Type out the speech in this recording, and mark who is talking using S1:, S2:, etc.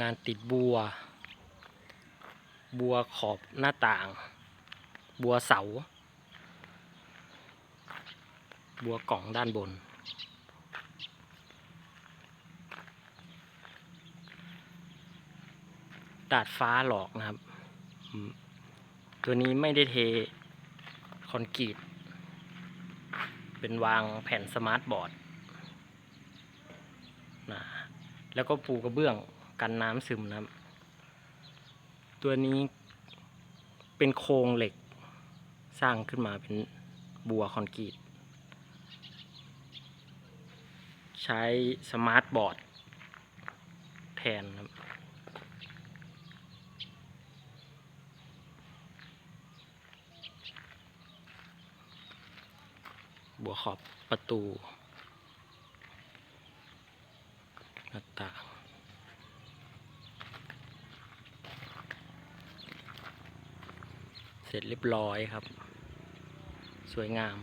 S1: งานติดบัว บัวขอบหน้าต่าง บัวเสา บัวกล่องด้านบน ดาดฟ้าหลอกนะครับ ตัวนี้ไม่ได้เทคอนกรีต เป็นวางแผ่นสมาร์ทบอร์ดนะแล้วก็ปูกระเบื้อง กันน้ำซึมนะครับ ตัวนี้เป็นโครงเหล็ก สร้างขึ้นมาเป็นบัวคอนกรีต ใช้สมาร์ทบอร์ดแทนครับบัวขอบประตูหน้าต่าง เสร็จเรียบร้อยครับ สวยงาม